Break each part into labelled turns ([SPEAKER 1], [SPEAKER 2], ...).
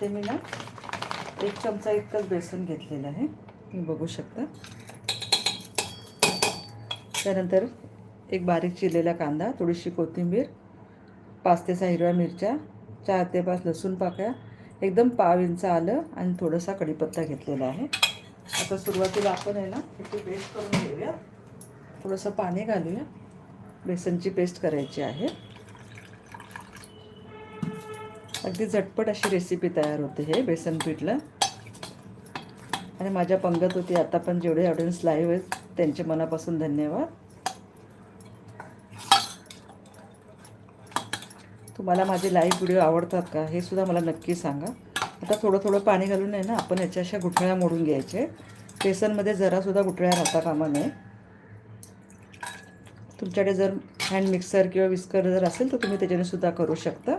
[SPEAKER 1] इथे मी ना एक चमचा इतकंच बेसन घेतलेलं आहे. तुम्ही बघू शकता. त्यानंतर एक बारीक चिरलेला कांदा थोडीशी कोथिंबीर पाच ते सहा हिरव्या मिरच्या चार ते पाच लसूण पाकळ्या एकदम पाव इंच आलं आणि थोडासा कढीपत्ता घेतलेला आहे. आता सुरुवातीला आपण आहे ना इथे पेस्ट करून घेऊया. थोडंसं पाणी घालूया. बेसनची पेस्ट करायची आहे. अगदी झटपट अशी रेसिपी तयार होते हे बेसन पीठला. आणि माझ्या पंगत होती आता पण जेवढे ऑडियन्स लाईव्ह आहेत त्यांचे मनापासून धन्यवाद. तुम्हाला माझे लाईव्ह व्हिडिओ आवडतात का हे सुद्धा मला नक्की सांगा. आता थोडं थोडं पाणी घालून आहे ना आपण याच्या अशा गुठळ्या मोडून घ्यायचे. बेसनमध्ये जरासुद्धा गुठळ्या राहता कामा नये. तुमच्याकडे जर हँड मिक्सर किंवा विस्कर जर असेल तर तुम्ही त्याच्याने सुद्धा करू शकता.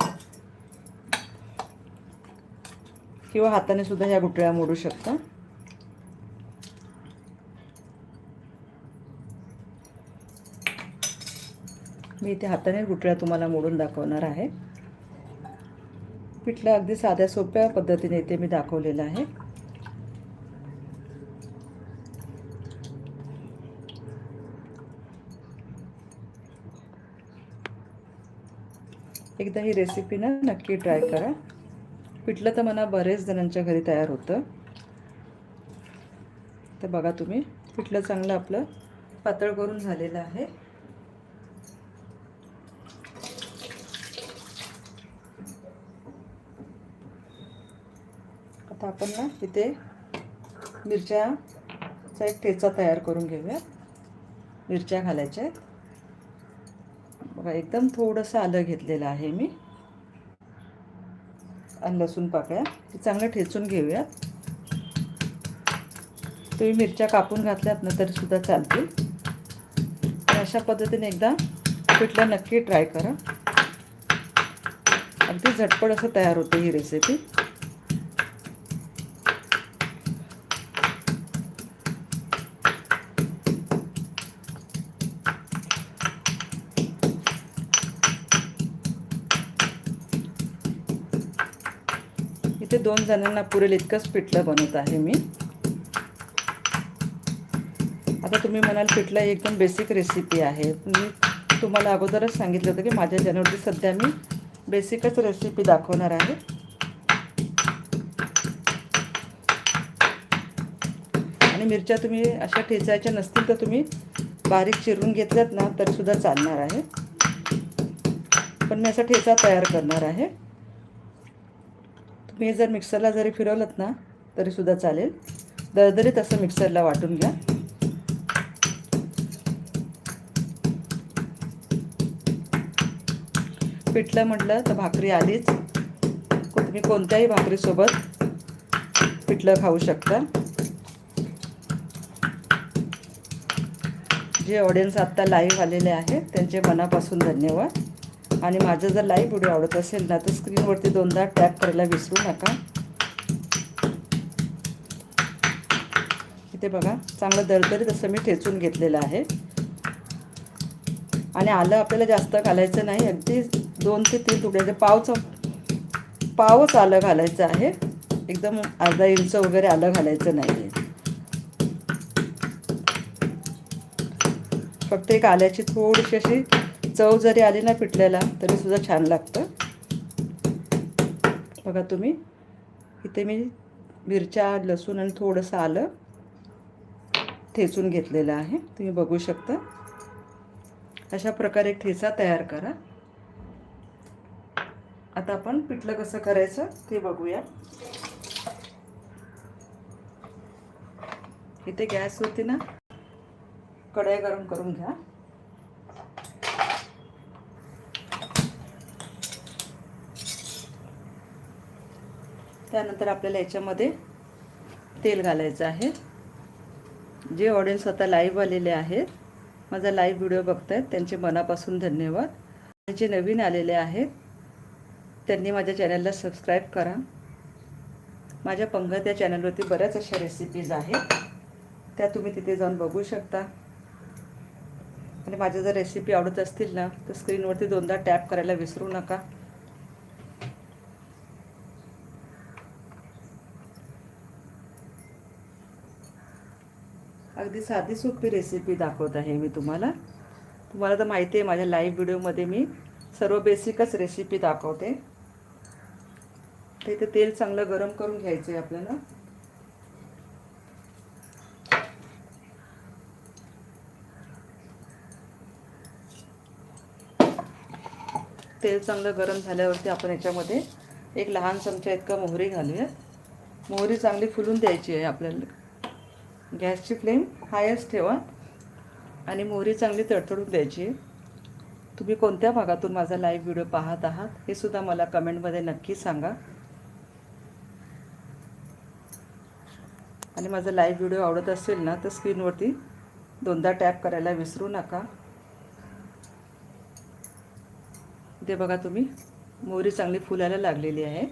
[SPEAKER 1] किंवा हाताने सुद्धा ह्या गुठळ्या मोडू शकता. मी इथे हाताने गुठळ्या तुम्हाला मोडून दाखवणार आहे. पिठलं अगदी साध्या सोप्या पद्धतीने इथे मी दाखवलेलं आहे. एकदा ही रेसिपी ना नक्की ट्राय करा. पिठलं तर मला बरेच जणांच्या घरी तयार होतं. तर बघा तुम्ही पिठलं चांगलं आपलं पातळ करून झालेलं आहे. आता आपण ना इथे मिरच्याचा एक ठेचा तयार करून घेऊया. मिरच्या घालायच्या आहेत. बघा एकदम थोडंसं आलं घेतलेलं आहे मी. आणि लसूण पाकळ्या. ते चांगलं ठेचून घेऊयात. तुम्ही मिरच्या कापून घातल्यात ना तरीसुद्धा चालतील. अशा पद्धतीने एकदा पिठलं नक्की ट्राय करा. अगदी झटपट असं तयार होते ही रेसिपी दोन जणांना पुरेल इतकंच पिठलं बनवत आहे मी. आता तुम्ही म्हणाल पिठलं एकदम बेसिक रेसिपी आहे मी तुम्हाला अगोदरच सांगितलं होतं की माझ्या चॅनलवरती सध्या मी बेसिकच रेसिपी दाखवणार आहे. आणि मिरच्या तुम्ही अशा ठेचायच्या नसतील तर तुम्ही बारीक चिरून घेतल्यात ना तरीसुद्धा चालणार आहे. पण मी असा ठेचा तयार करणार आहे. तुम्ही जर मिक्सरला जरी फिरवलं ना तरीसुद्धा चालेल. दरदरीत असं मिक्सरला वाटून घ्या. पिठलं म्हटलं तर भाकरी आलीच तुम्ही कोणत्याही भाकरीसोबत पिठलं खाऊ शकता. जे ऑडियन्स आत्ता लाईव्ह आलेले आहेत त्यांचे मनापासून धन्यवाद. आणि माझं जर लाईव्ह व्हिडिओ आवडत असेल ना तर स्क्रीनवरती दोनदा टॅप करायला विसरू नका. इथे बघा चांगलं दरदरीत असं मी ठेचून घेतलेलं आहे. आणि आलं आपल्याला जास्त घालायचं नाही अगदी दोन ते तीन तुकड्याचं पावचं पावच आलं घालायचं आहे. एकदम अर्धा इंच वगैरे आलं घालायचं नाही आहे फक्त एक आल्याची थोडीशी अशी चव जरी आली ना पिठल्याला तरी सुद्धा छान लागतं. बघा तुम्ही इथे मी मिरच्या लसूण आणि थोडंसं आलं ठेचून घेतलेलं आहे. तुम्ही बघू शकता. अशा प्रकारे एक ठेचा तयार करा. आता आपण पिठलं कसं करायचं ते बघूया. इथे गॅसवरती ना कढई गरम करून घ्या. त्यानंतर आपल्याला याच्यामध्ये तेल घालायचं आहे. जे ऑडियन्स आता लाईव्ह आलेले आहेत माझा लाईव्ह व्हिडिओ बघतायत त्यांचे मनापासून धन्यवाद. जे नवीन आलेले आहेत त्यांनी माझ्या चॅनलला सबस्क्राईब करा. माझ्या पंगत या चॅनलवरती बऱ्याच अशा रेसिपीज आहेत. त्या तुम्ही तिथे जाऊन बघू शकता. आणि माझ्या जर रेसिपी आवडत असतील ना तर स्क्रीनवरती दोनदा टॅप करायला विसरू नका. अगदी साधी सोपी रेसिपी दाखवत आहे मी तुम्हाला. तुम्हाला तर माहिती आहे माझ्या लाईव्ह व्हिडिओमध्ये मी सर्व बेसिकच रेसिपी दाखवते. तर इथे तेल चांगलं गरम करून घ्यायचं आहे आपल्याला. तेल चांगलं गरम झाल्यावरती आपण याच्यामध्ये एक लहान चमचा इतका मोहरी घालूयात. मोहरी चांगली फुलून द्यायची आहे आपल्याला. गॅसची फ्लेम हायच ठेवा आणि मोहरी चांगली तडतडून द्यायची आहे. तुम्ही कोणत्या भागातून माझा लाईव्ह व्हिडिओ पाहत आहात हे सुद्धा मला कमेंटमध्ये नक्की सांगा. आणि माझा लाईव्ह व्हिडिओ आवडत असेल ना तर स्क्रीनवरती दोनदा टॅप करायला विसरू नका. ते बघा तुम्ही मोहरी चांगली फुलायला लागलेली आहे.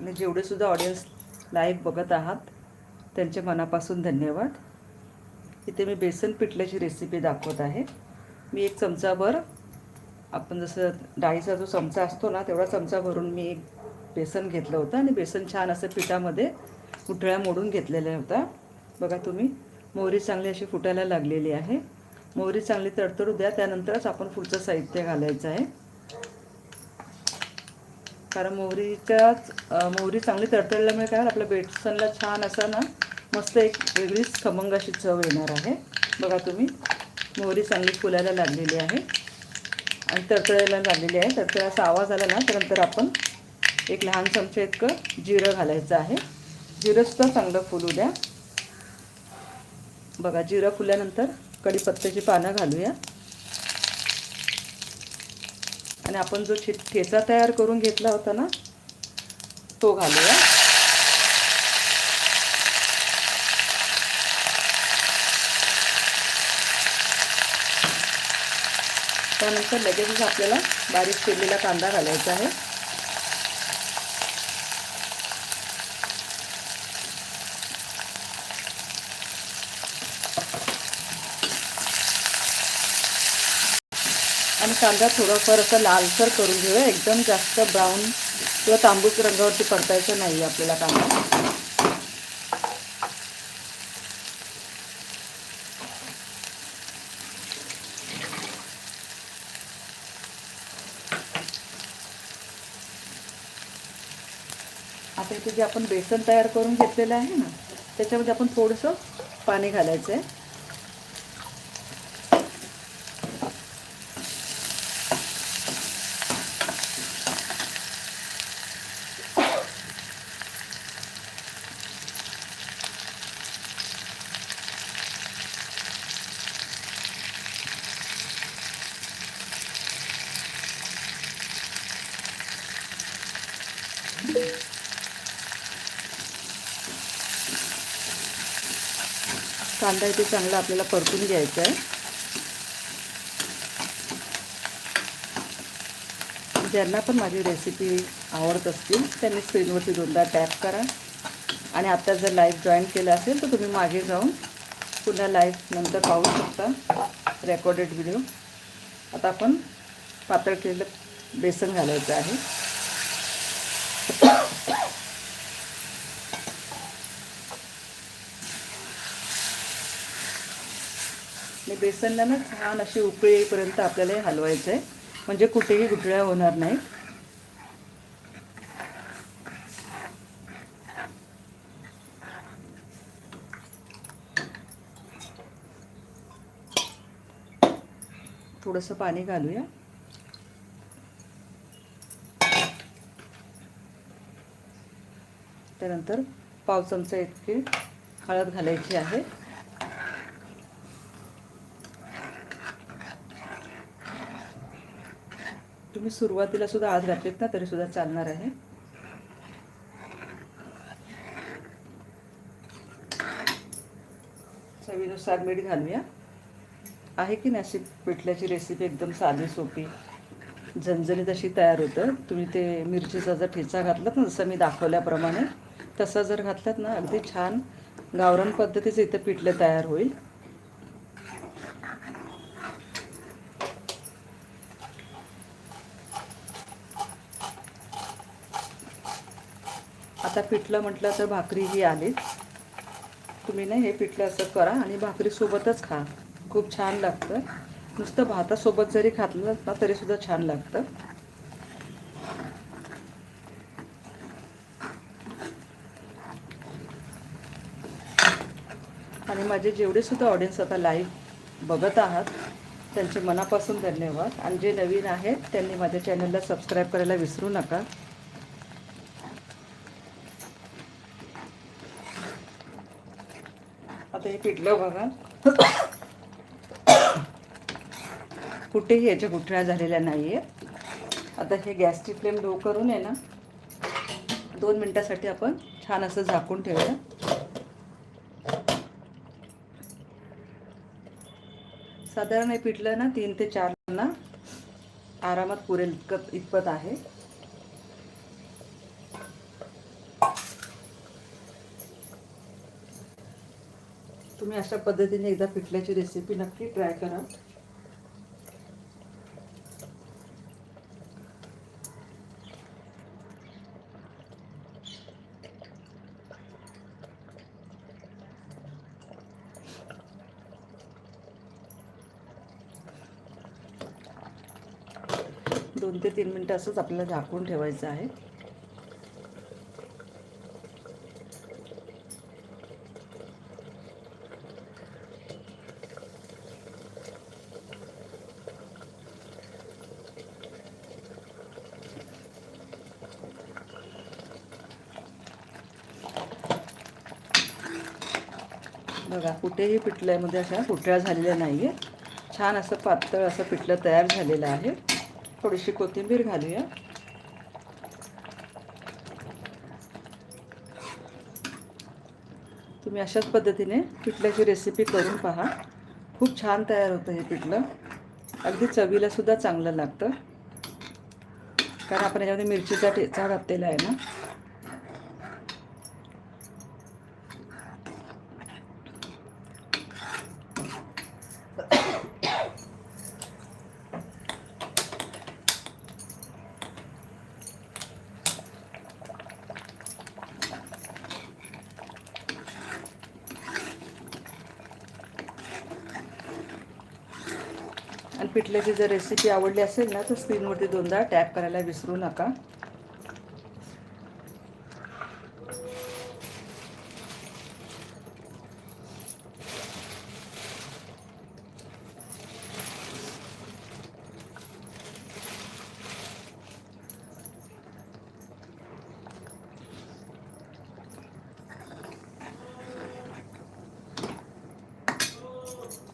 [SPEAKER 1] आणि जेवढे सुद्धा ऑडियन्स लाईव्ह बघत आहात त्यांचे मनापासून धन्यवाद. इथे मी बेसन पिठल्याची रेसिपी दाखवत आहे. मी एक चमचाभर आपण जसं डाळीचा जो चमचा असतो ना तेवढा चमचा भरून मी एक बेसन घेतलं होतं आणि बेसन छान असं पिठामध्ये उठळ्या मोडून घेतलेल्या होता बघा तुम्ही मोहरी चांगली अशी फुटायला लागलेली आहे. मोहरी चांगली तडतडू द्या त्यानंतरच आपण पुढचं साहित्य घालायचं आहे. कारण मोहरीच्याच मोहरी चांगली तडतडल्यामुळे काय आपल्या बेसनला छान असं ना मस्त एक वेगळीच खमंग अशी चव येणार आहे. बघा तुम्ही मोहरी चांगली फुलायला लागलेली आहे. आणि तडतडायला लागलेली आहे. तडतडाचा आवाज आला ना त्यानंतर आपण एक लहान चमचे इतकं जिरं घालायचं आहे. जिरंसुद्धा चांगलं फुलू द्या बघा जिरं फुल्यानंतर कढीपत्त्याची पानं घालूया. आणि आपण जो ठे ठेचा तयार करून घेतला होता ना तो घालूया. त्यानंतर लगेचच आपल्याला बारीक चिरलेला कांदा घालायचा आहे. आणि कांदा थोडाफार असं लालसर करून घेऊया. एकदम जास्त ब्राऊन किंवा तांबूस रंगावरती परतायचं नाही आपल्याला कांदा आता इथे जे आपण बेसन तयार करून घेतलेलं आहे ना त्याच्यामध्ये आपण थोडंसं पाणी घालायचं आहे. कांदा इथे चांगला आपल्याला परतून घ्यायचा आहे. ज्यांना पण माझी रेसिपी आवडत असतील त्यांनी स्क्रीनवरती दोनदा टॅप करा. आणि आता जर लाईव्ह जॉईन केलं असेल तर तुम्ही मागे जाऊन पुन्हा लाईव्ह नंतर पाहू शकता रेकॉर्डेड व्हिडिओ आता आपण पातळ केलेलं बेसन घालायचं आहे. आणि बेसनला ना छान अशी उकळी येईपर्यंत आपल्याला हे हलवायचं आहे. म्हणजे कुठेही गुठळ्या होणार नाही थोडंसं पाणी घालूया. त्यानंतर पाव चमचा इतकी हळद घालायची आहे. तुम्ही सुरुवातीला सुद्धा आज घातलेत ना तरी सुद्धा चालणार आहे. चवीनुसार मीठ घालूया. आहे की नाही अशी पिठल्याची रेसिपी एकदम साधी सोपी? झणझणीत अशी तयार होतं. तुम्ही ते मिरचीचा जर ठेचा घातलात ना जसं मी दाखवल्याप्रमाणे तसा जर घातलात ना अगदी छान गावरान पद्धतीचं इथं पिठलं तयार होईल. आता पिठलं म्हटलं तर भाकरी ही आलीच तुम्ही नाही हे पिठलं असं करा आणि भाकरीसोबतच खा. खूप छान लागतं. नुसतं भातासोबत जरी खातलं ना तरीसुद्धा छान लागतं. आणि माझे जेवढे सुद्धा ऑडियन्स आता लाईव्ह बघत आहात त्यांचे मनापासून धन्यवाद. आणि जे नवीन आहेत त्यांनी माझ्या चॅनलला सबस्क्राईब करायला विसरू नका. पिटलं बघा. कुठेही याच्या गुठळ्या झालेल्या नाही आहेत आता हे गॅसची फ्लेम लो करून आहे ना दोन मिनटासाठी आपण छान असं झाकून ठेवूया. साधारण हे पिटलं ना तीन ते चार ना आरामात पुरेल इतकं इतपत आहे. तुम्ही अशा पद्धतीने एकदा पिठल्याची रेसिपी नक्की ट्राय करा. दोन ते तीन मिनटं असंच आपल्याला झाकून ठेवायचं आहे. बघा कुठेही पिठल्यामध्ये अशा फुटळ्या झालेल्या नाही आहेत छान असं पातळ असं पिठलं तयार झालेलं आहे. थोडीशी कोथिंबीर घालूया. तुम्ही अशाच पद्धतीने पिठल्याची रेसिपी करून पहा. खूप छान तयार होतं हे पिठलं. अगदी चवीलासुद्धा चांगलं लागतं. कारण आपण याच्यामध्ये मिरचीचा ठेचा घातलेला आहे ना. पिठल्याची जर रेसिपी आवडली असेल ना तर स्क्रीनवरती दोनदा टॅप करायला विसरू नका.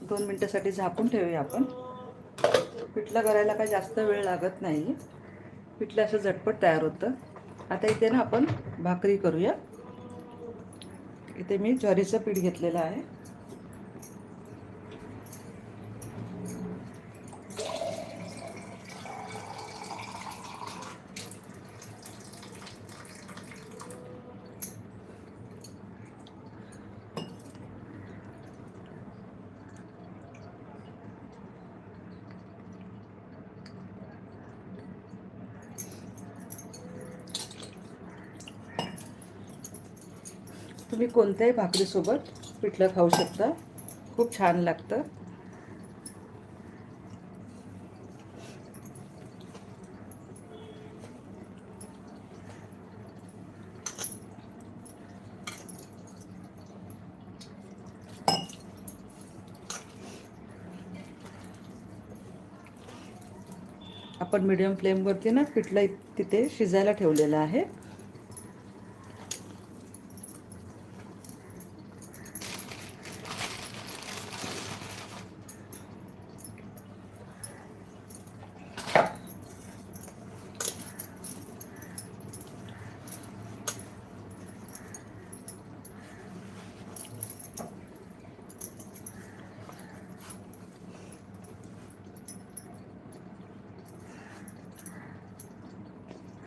[SPEAKER 1] दोन मिनटासाठी झाकून ठेवूया आपण. पिठलं करायला काही जास्त वेळ लागत नाही. पिठलं असं झटपट तयार होतं. आता इथे ना आपण भाकरी करूया. इथे मी ज्वारीचं पीठ घेतलेलं आहे. कोणत्याही भाकरीसोबत पिठलं खाऊ शकता. खूप छान लागतं. आपण मीडियम फ्लेमवरती ना पिठलं तिथे शिजायला ठेवलेलं आहे.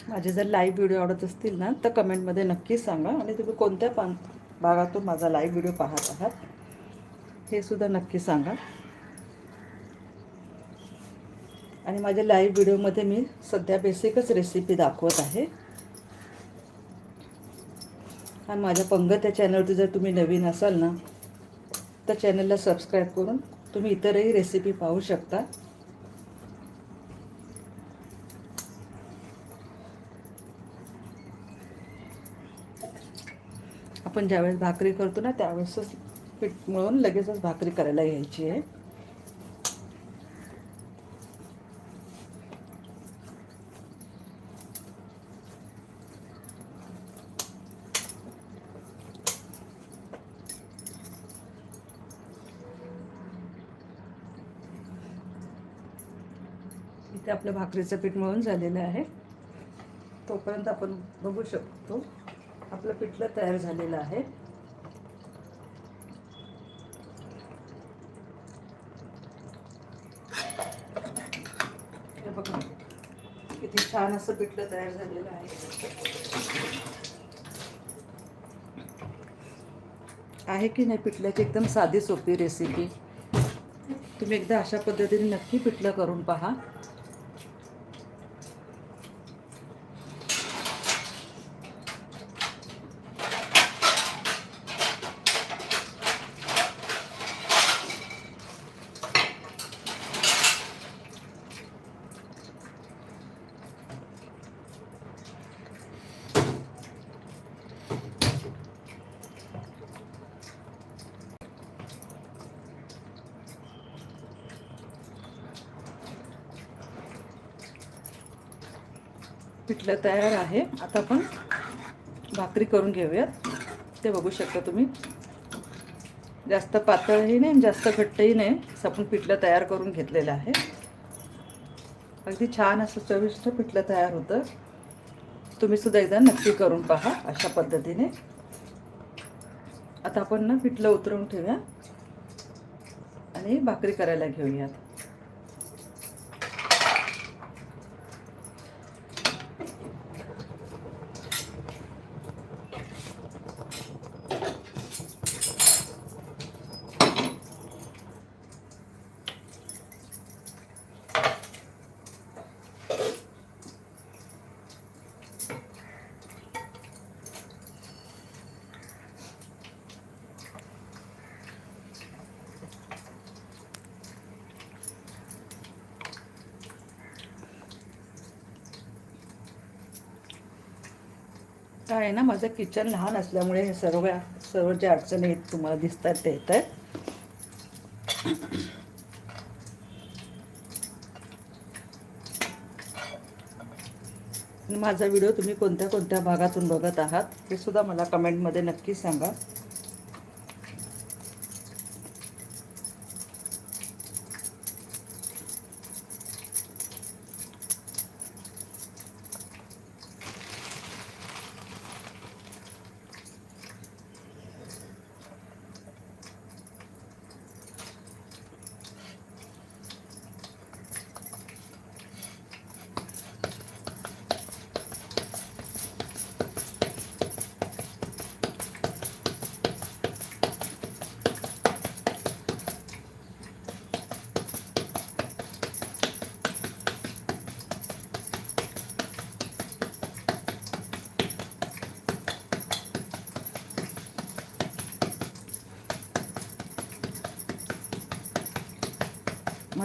[SPEAKER 1] माझे जर लाईव्ह व्हिडिओ आवडत असतील ना तर कमेंटमध्ये नक्की सांगा. आणि तुम्ही कोणत्या पान भागातून माझा लाईव्ह व्हिडिओ पाहत आहात हे सुद्धा नक्की सांगा. आणि माझ्या लाईव्ह व्हिडिओमध्ये मी सध्या बेसिकच रेसिपी दाखवत आहे. आणि माझ्या पंगत या चॅनलवरती जर तुम्ही नवीन असाल ना तर चॅनलला सबस्क्राईब करून तुम्ही इतरही रेसिपी पाहू शकता. आपण ज्यावेळेस भाकरी करतो ना त्यावेळेसच पीठ मळून लगेचच भाकरी करायला घ्यायची आहे. इथे आपलं भाकरीचं पीठ मळून झालेलं आहे. तोपर्यंत आपण बघू शकतो. आपलं पिठलं तयार झालेलं आहे. हे बघा किती छान असं पिठलं तयार झालेलं आहे. आहे की नाही पिठल्याची एकदम साधी सोपी रेसिपी तुम्ही एकदा अशा पद्धतीने नक्की पिठलं करून पहा. पिठलं तयार आहे. आता आपण भाकरी करून घेऊयात. ते बघू शकता तुम्ही. जास्त पातळही नाही आणि जास्त घट्टही नाही. असं आपण पिठलं तयार करून घेतलेलं आहे. अगदी छान असं चविष्ट पिठलं तयार होतं. तुम्ही सुद्धा एकदा नक्की करून पहा अशा पद्धतीने. आता आपण ना पिठलं उतरवून ठेवूया. आणि भाकरी करायला घेऊयात. काय आहे ना माझं किचन लहान असल्यामुळे हे सर्व सर्व ज्या अडचणी आहेत तुम्हाला दिसतात ते येत आहेत माझा व्हिडिओ तुम्ही कोणत्या कोणत्या भागातून बघत आहात हे सुद्धा मला कमेंटमध्ये नक्की सांगा.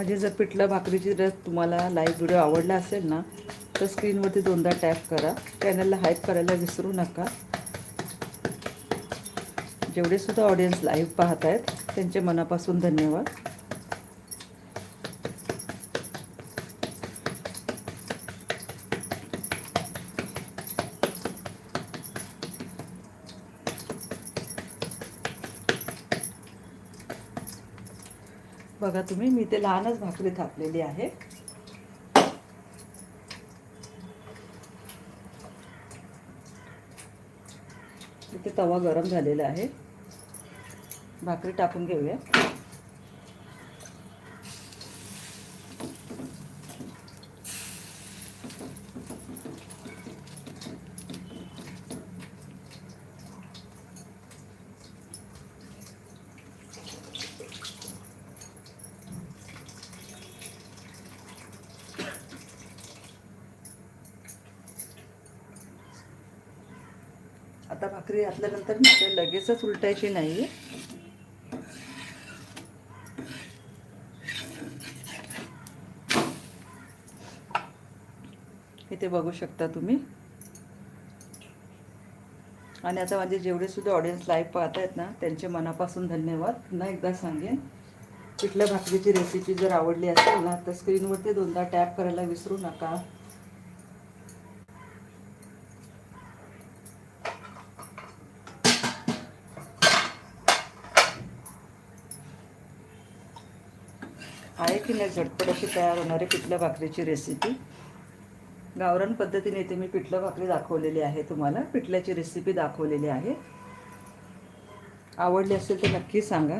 [SPEAKER 1] माझे जर पिठलं भाकरीची जर तुम्हाला लाईव्ह व्हिडिओ आवडला असेल ना तर स्क्रीनवरती दोनदा टॅप करा. चॅनलला हाईप करायला विसरू नका. जेवढे सुद्धा ऑडियन्स लाईव्ह पाहत आहेत त्यांचे मनापासून धन्यवाद. बघा तुम्ही मी ते लहानच भाकरी थापलेली आहे. इथे तवा गरम झालेला आहे. भाकरी टाकून घेऊया. आता भाकरी घातल्यानंतर ना लगेचच उलटायची नाही. इथे बघू शकता तुम्ही. आणि आता माझे जेवढे सुद्धा ऑडियन्स लाईव्ह पाहत आहेत ना त्यांचे मनापासून धन्यवाद. पुन्हा एकदा सांगेन पिठल्या भाकरीची रेसिपी जर आवडली असेल ना तर स्क्रीनवरती दोनदा टॅप करायला विसरू नका. आहे की नाही झटपट अशी तयार होणारी पिठल्या भाकरीची रेसिपी गावरान पद्धतीने इथे मी पिठलं भाकरी दाखवलेली आहे. तुम्हाला पिठल्याची रेसिपी दाखवलेली आहे. आवडली असेल तर नक्की सांगा.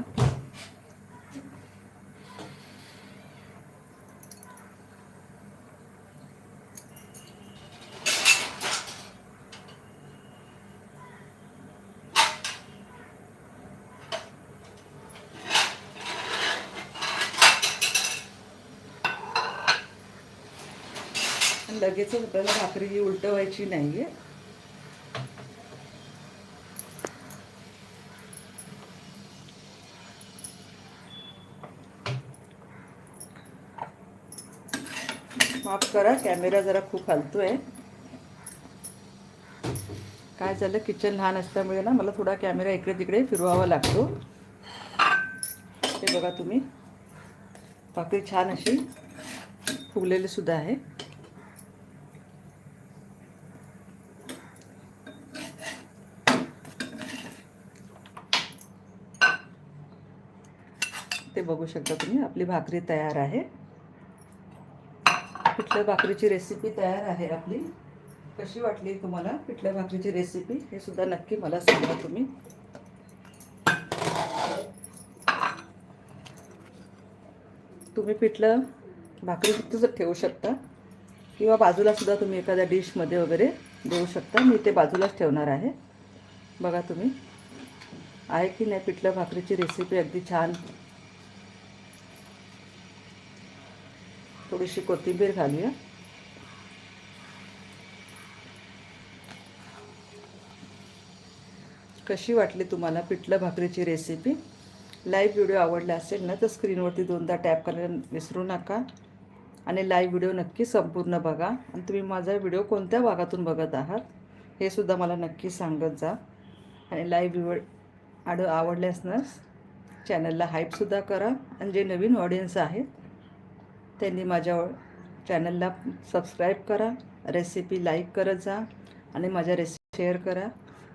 [SPEAKER 1] आणि लगेचच आपल्याला भाकरी ही नाही आहे माफ करा कॅमेरा जरा खूप हलतोय. काय झालं किचन लहान असल्यामुळे ना मला थोडा कॅमेरा इकडे तिकडे फिरवावा लागतो. ते बघा तुम्ही. भाकरी छान अशी फुगलेली सुद्धा आहे. बघू शकता तुम्ही आपली भाकरी तयार आहे. पिठल्या भाकरीची रेसिपी तयार आहे आपली. कशी वाटली तुम्हाला पिठल्या भाकरीची रेसिपी हे सुद्धा नक्की मला सांगा तुम्ही. तुम्ही पिठलं भाकरी फक्त ठेवू शकता किंवा बाजूला सुद्धा तुम्ही एखाद्या डिशमध्ये वगैरे देऊ शकता. मी ते बाजूलाच ठेवणार आहे. बघा तुम्ही. आहे की नाही पिठलं भाकरीची रेसिपी अगदी छान थोडीशी कोथिंबीर घालूया. कशी वाटली तुम्हाला पिठलं भाकरीची रेसिपी लाईव्ह व्हिडिओ आवडला असेल ना तर स्क्रीनवरती दोनदा टॅप करायला विसरू नका. आणि लाईव्ह व्हिडिओ नक्की संपूर्ण बघा. आणि तुम्ही माझा व्हिडिओ कोणत्या भागातून बघत आहात हे सुद्धा मला नक्की सांगत जा. आणि लाईव्ह व्हिडिओ आड आवडल्यास ना चॅनलला हाईपसुद्धा करा. आणि जे नवीन ऑडियन्स आहेत त्यांनी माझ्या चॅनलला सबस्क्राईब करा रेसिपी लाईक करत जा आणि माझ्या रेसिपी शेअर करा.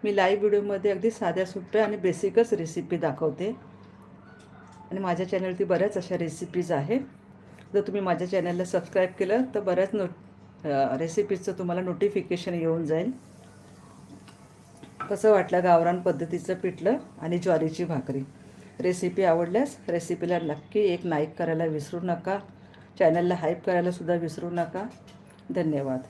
[SPEAKER 1] मी लाईव्ह व्हिडिओमध्ये अगदी साध्या सोप्या आणि बेसिकच रेसिपी दाखवते. आणि माझ्या चॅनलवरती बऱ्याच अशा रेसिपीज आहे जर तुम्ही माझ्या चॅनलला सबस्क्राईब केलं तर बऱ्याच नो रेसिपीजचं तुम्हाला नोटिफिकेशन येऊन जाईल. कसं वाटलं गावरान पद्धतीचं पिठलं आणि ज्वारीची भाकरी? रेसिपी आवडल्यास रेसिपीला नक्की एक लाईक करायला विसरू नका. चॅनलला हाईप करायला सुद्धा विसरू नका. धन्यवाद.